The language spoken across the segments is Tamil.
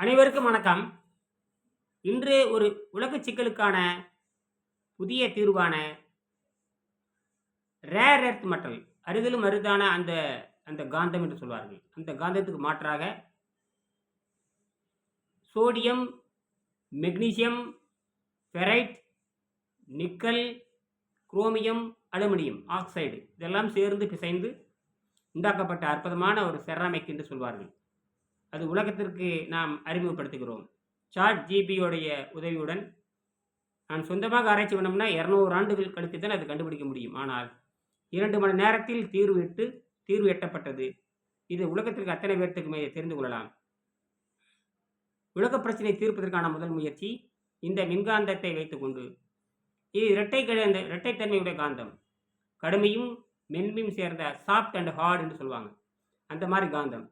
அனைவருக்கும் வணக்கம். இன்று ஒரு உலக சிக்கலுக்கான புதிய தீர்வான ரேர் எர்த் மெட்டல் அரிதிலும் அரிதான அந்த அந்த காந்தம் என்று சொல்வார்கள். அந்த காந்தத்துக்கு மாற்றாக sodium magnesium ferrite nickel chromium aluminium oxide இதெல்லாம் சேர்ந்து பிசைந்து உண்டாக்கப்பட்ட அற்புதமான ஒரு செராமிக் என்று சொல்வார்கள். அது உலகத்திற்கு நாம் அறிமுகப்படுத்துகிறோம். சாட் ஜிபியோடைய உதவியுடன் நான் சொந்தமாக ஆராய்ச்சி பண்ணோம்னா இரநூறு ஆண்டுகள் கழித்து தான் அது கண்டுபிடிக்க முடியும். ஆனால் இரண்டு மணி நேரத்தில் தீர்வு இட்டு தீர்வு எட்டப்பட்டது. இது உலகத்திற்கு அத்தனை பேர்த்துக்குமே தெரிந்து கொள்ளலாம். உலக பிரச்சனை தீர்ப்பதற்கான முதல் முயற்சி இந்த மின்காந்தத்தை வைத்துக்கொண்டு. இது இரட்டை கலந்த இரட்டைத்தன்மையுடைய காந்தம். கடுமையும் மென்மையும் சேர்ந்த சாஃப்ட் அண்ட் ஹார்ட் என்று சொல்லுவாங்க. அந்த மாதிரி காந்தம்.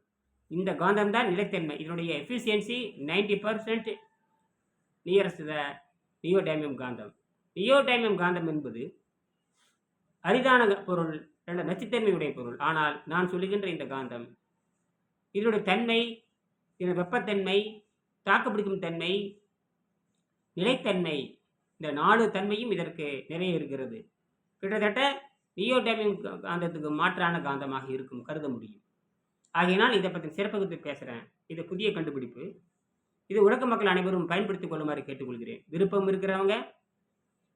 இந்த காந்தம் தான் நிலைத்தன்மை. இதனுடைய efficiency ninety percent nearest the neodymium காந்தம். நியோடைமியம் காந்தம் என்பது அரிதான பொருள் ரெண்டு நச்சுத்தன்மையுடைய பொருள். ஆனால் நான் சொல்லுகின்ற இந்த காந்தம் இதனுடைய தன்மை இதன் வெப்பத்தன்மை தாக்குப்பிடிக்கும் தன்மை நிலைத்தன்மை இந்த நாலு தன்மையும் இதற்கு நிறைய இருக்கிறது. கிட்டத்தட்ட நியோடைமியம் காந்தத்துக்கு மாற்றான காந்தமாக இருக்கும் கருத முடியும். ஆகையினால் இதை பற்றி சிறப்பகத்தை பேசுகிறேன் இது புதிய கண்டுபிடிப்பு. இது உலக மக்கள் அனைவரும் பயன்படுத்திக் கொள்ளுமாறு கேட்டுக்கொள்கிறேன். விருப்பம் இருக்கிறவங்க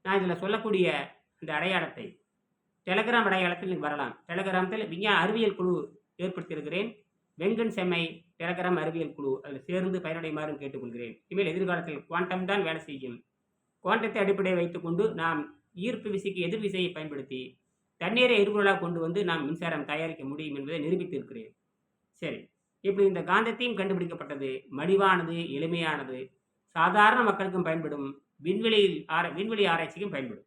நான் இதில் சொல்லக்கூடிய இந்த அடையாளத்தை டெலகிராம் அடையாளத்தில் வரலாம். டெலகிராமத்தில் விஞ்ஞான அறிவியல் குழு ஏற்படுத்தியிருக்கிறேன். வெங்கன் செம்மை டெலகிராம் அறிவியல் குழு அதில் சேர்ந்து பயனடையுமாறும் கேட்டுக்கொள்கிறேன். இனிமேல் எதிர்காலத்தில் குவாண்டம் தான் வேலை செய்யும். குவாண்டத்தை அடிப்படையை வைத்துக்கொண்டு நாம் ஈர்ப்பு விசைக்கு எதிர் விசையை பயன்படுத்தி தண்ணீரை எரிபொருளாக கொண்டு வந்து நாம் மின்சாரம் தயாரிக்க முடியும் என்பதை நிரூபித்திருக்கிறேன். சரி. இப்படி இந்த காந்தத்தையும் கண்டுபிடிக்கப்பட்டது மடிவானது எளிமையானது. சாதாரண மக்களுக்கும் பயன்படும். விண்வெளியில் ஆர விண்வெளி ஆராய்ச்சிக்கும் பயன்படும்.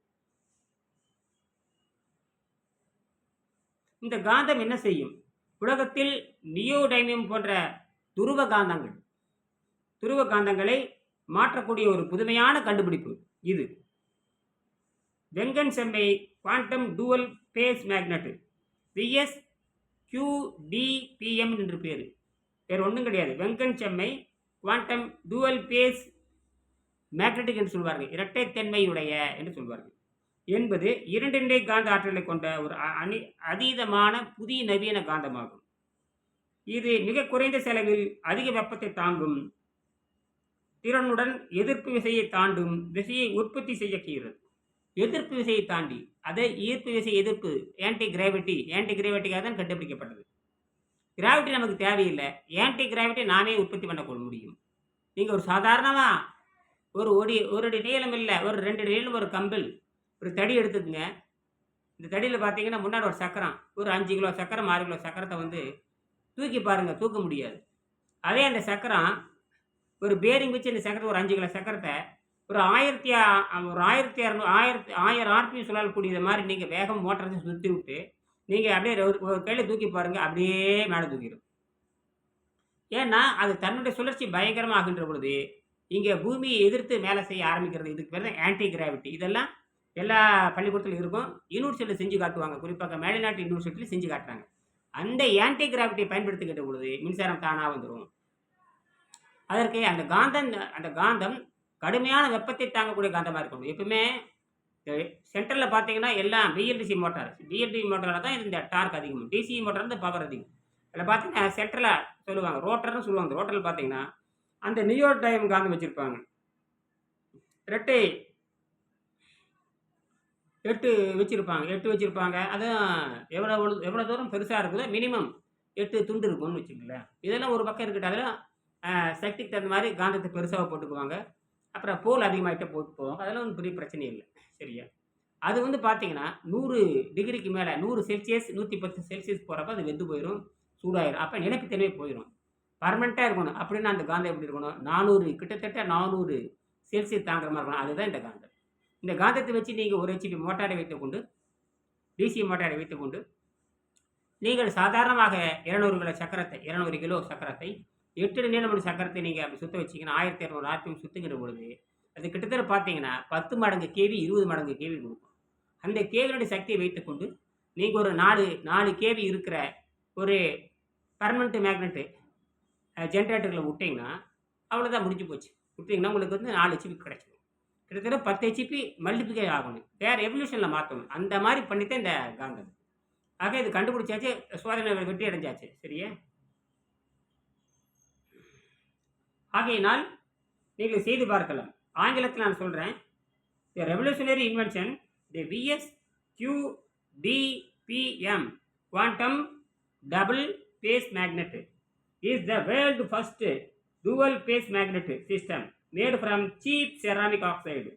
இந்த காந்தம் என்ன செய்யும்? உலகத்தில் நியோடைமியம் போன்ற துருவ காந்தங்கள். துருவ காந்தங்களை மாற்றக்கூடிய ஒரு புதுமையான கண்டுபிடிப்பு இது. வெங்கன் செம்மை quantum dual phase magnet VS QDPM என்று பேர். வேறு ஒன்றும் கிடையாது. வெங்கன் செம்மை குவாண்டம் டூவல் பேஸ் மேக்னட்டிக் என்று சொல்வார்கள். இரட்டைத்தன்மையுடைய என்று சொல்வார்கள். என்பது இரண்டிண்டை காந்த ஆற்றலை கொண்ட ஒரு அணி அதீதமான புதிய நவீன காந்தமாகும். இது மிக குறைந்த செலவில் அதிக வெப்பத்தை தாங்கும் திறனுடன் எதிர்ப்பு விசையை தாண்டும் விசையை உற்பத்தி செய்யக்கிறது எதிர்ப்பு விசையை தாண்டி அதே ஈர்ப்பு விசை எதிர்ப்பு ஆன்டி கிராவிட்டி ஆன்டி கிராவிட்டிக்காக தான் கண்டுபிடிக்கப்பட்டது. கிராவிட்டி நமக்கு தேவையில்லை. ஆன்டி கிராவிட்டி நாமே உற்பத்தி பண்ண கொள்ள முடியும். நீங்கள் ஒரு சாதாரணமாக ஒரு ஒடி ஒரு அடி நீளம் இல்லை ஒரு ரெண்டு நீளம் ஒரு கம்பில் ஒரு தடி எடுத்துக்கங்க. இந்த தடியில் பார்த்தீங்கன்னா முன்னாடி ஒரு சக்கரம் ஒரு அஞ்சு கிலோ சக்கரம் ஆறு கிலோ சக்கரத்தை வந்து தூக்கி பாருங்கள் தூக்க முடியாது. அதே அந்த சக்கரம் ஒரு பேரிங் வச்சு இந்த சக்கரத்தை ஒரு அஞ்சு கிலோ சக்கரத்தை ஒரு ஆயிரத்தி ஒரு ஆயிரத்தி இரநூறு ஆயிரத்தி ஆயிரம் ஆர்பிஎம் சொல்லக்கூடியது மாதிரி நீங்கள் வேகம் மோட்டரை சுற்றி விட்டு நீங்கள் அப்படியே ஒரு ஒரு கையில் தூக்கி பாருங்கள் அப்படியே மேலே தூக்கிடும் ஏன்னா அது தன்னுடைய சுழற்சி பயங்கரமாகின்ற பொழுது இங்கே பூமியை எதிர்த்து மேலே செய்ய ஆரம்பிக்கிறது இதுக்கு பேர் தான் ஆன்டி கிராவிட்டி இதெல்லாம் எல்லா பள்ளிக்கூடத்திலும் இருக்கும். யூனிவர்சிட்டியில் செஞ்சு காட்டுவாங்க. குறிப்பாக மேலைநாட்டு யூனிவர்சிட்டியில் செஞ்சு காட்டுறாங்க. அந்த ஆன்டி கிராவிட்டியை பயன்படுத்திக்கிட்ட பொழுது மின்சாரம் தானாக வந்துடும் அதற்கு அந்த காந்தம் அந்த காந்தம் கடுமையான வெப்பத்தை தாங்கக்கூடிய காந்தமாக இருக்கணும் எப்பவுமே சென்டரில் பார்த்தீங்கன்னா எல்லாம் பிஎல்டிசி மோட்டார் பிஎல்டி மோட்டாரில் தான் இந்த டார்க் அதிகம். டிசி மோட்டார் வந்து பவர் அதிகம். அதில் பார்த்தீங்கன்னா சென்டரில் சொல்லுவாங்க ரோட்டர்னு சொல்லுவாங்க. ரோட்டரில் பார்த்தீங்கன்னா அந்த நியோ டைம் காந்தம் வச்சுருப்பாங்க. ரெட்டை எட்டு வச்சுருப்பாங்க எட்டு வச்சுருப்பாங்க. அதுவும் எவ்வளோ எவ்வளோ தூரம் பெருசாக இருக்குதோ மினிமம் எட்டு துண்டு இருக்கும்னு வச்சுக்கல இதெல்லாம் ஒரு பக்கம் இருக்கட்டும். அதெல்லாம் சக்திக்கு தகுந்த மாதிரி காந்தத்தை பெருசாக போட்டுக்குவாங்க. அப்புறம் போல் அதிகமாகிட்ட போட்டு போவாங்க அதெல்லாம் ஒன்றும் பெரிய பிரச்சனை இல்லை. சரியா? அது வந்து பார்த்தீங்கன்னா நூறு டிகிரிக்கு மேலே நூறு செல்சியஸ் நூற்றி பத்து செல்சியஸ் போகிறப்ப அது வெந்து போயிடும் சூடாயிரும். அப்போ நிலைப்புத்தன்மை போயிடும் பர்மனெண்ட்டாக இருக்கணும். அப்படின்னா அந்த காந்தம் எப்படி இருக்கணும்? நானூறு கிட்டத்தட்ட நானூறு செல்சியஸ் தாங்குற மாதிரி இருக்கணும். அதுதான் இந்த காந்தம். இந்த காந்தத்தை வச்சு நீங்கள் ஒரு ஹெச்பி மோட்டாரை வைத்துக்கொண்டு டிசி மோட்டாரை வைத்துக்கொண்டு நீங்கள் சாதாரணமாக இருநூறு கிலோ சக்கரத்தை இருநூறு கிலோ சக்கரத்தை எட்டு நீளமணி சக்கரத்தை நீங்கள் அப்படி சுற்ற வச்சிங்கன்னா ஆயிரத்தி இரநூறு ஆர்பிஎம் சுற்றுங்கிற பொழுது அது கிட்டத்தட்ட பார்த்தீங்கன்னா பத்து மடங்கு கேவி இருபது மடங்கு கேவி கொடுக்கும். அந்த கேவியோட சக்தியை வைத்துக்கொண்டு நீங்கள் ஒரு நாலு நாலு கேவி இருக்கிற ஒரு பர்மனெண்ட் மேக்னெட்டு ஜென்ரேட்டரில் விட்டிங்கன்னா அவ்வளோதான் முடிஞ்சு போச்சு. விட்டிங்கன்னா உங்களுக்கு வந்து நாலு ஹெச்பி கிடைச்சிடும் கிட்டத்தட்ட பத்து ஹெச்பி மல்டிப்ளிகை ஆகணும். வேறு எவல்யூஷனில் மாற்றணும் அந்த மாதிரி பண்ணித்தான் இந்த காந்தம். ஆக இது கண்டுபிடிச்சாச்சு சோதனை வெற்றி அடைஞ்சாச்சு. சரியா? ஆகையினால் நீங்கள் செய்து பார்க்கலாம் ஆங்கிலத்தில் நான் சொல்கிறேன் the revolutionary invention the VS Q DPM quantum double phase magnet is the world first dual phase magnet system made from cheap ceramic oxide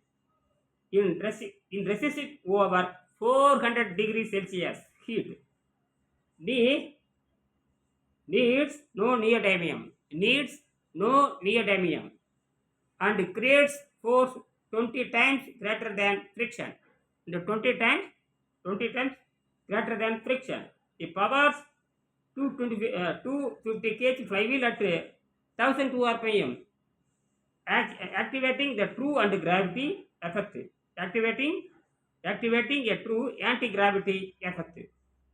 in, resi- in resisted over 400 degrees Celsius heat. Need, needs no neodymium, needs no neodymium and creates force 20 times greater than friction. The 20 times, 20 times greater than friction. It powers 220, uh, 250 kg flywheel at uh, 1002 RPM, act, activating the true and gravity effect. Activating, activating a true anti-gravity effect.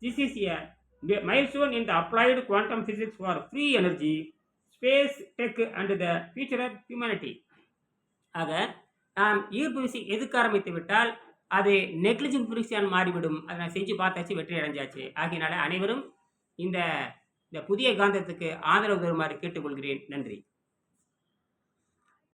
This is a mi- milestone in the applied quantum physics for free energy, space tech and the future of humanity ஆக நாம் ஈர்ப்பு விசை எதுக்கு ஆரம்பித்து விட்டால் அது நெக்லிஜிங் புரிசியான் மாறிவிடும். அதை நான் செஞ்சு பார்த்தாச்சு வெற்றி அடைஞ்சாச்சு. ஆகையினால அனைவரும் இந்த இந்த புதிய காந்தத்துக்கு ஆதரவு தருமாறு கேட்டுக்கொள்கிறேன். நன்றி.